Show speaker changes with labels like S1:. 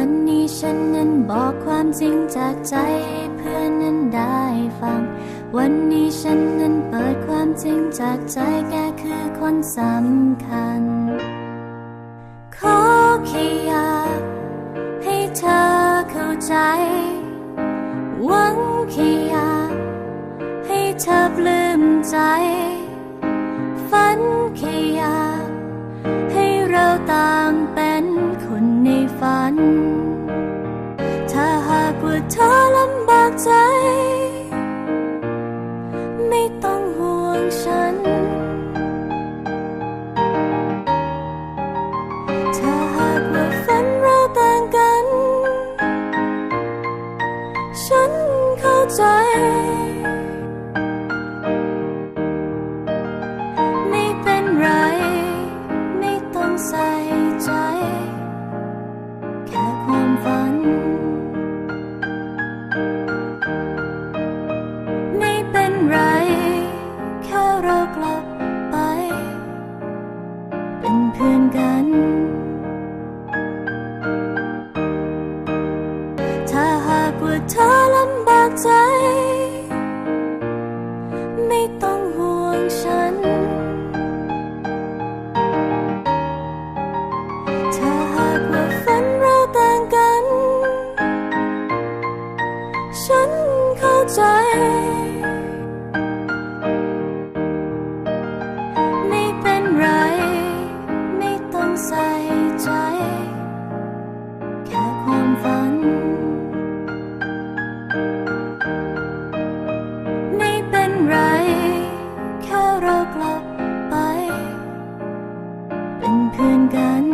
S1: วันนี้ฉันนั้นบอกความจริงจากใจให้เพื่อนนั้นได้ฟัง วันนี้ฉันนั้นเปิดความจริงจากใจแกคือคนสำคัญ ขอแค่อยากให้เธอเข้าใจ หวังแค่อยากให้เธอปลื้มใจ ใจ ไม่ต้องห่วงฉัน ถ้าหากว่าฝันเราต่างกัน ฉันเข้าใจ ไร แค่เรากลับไป เป็นเพื่อนกัน ถ้าหากว่าเธอลำบากใจ ไม่ต้องห่วงฉัน ถ้าหากว่าฝันเราต่างกัน ฉันเข้าใจ เป็นเพื่อนกัน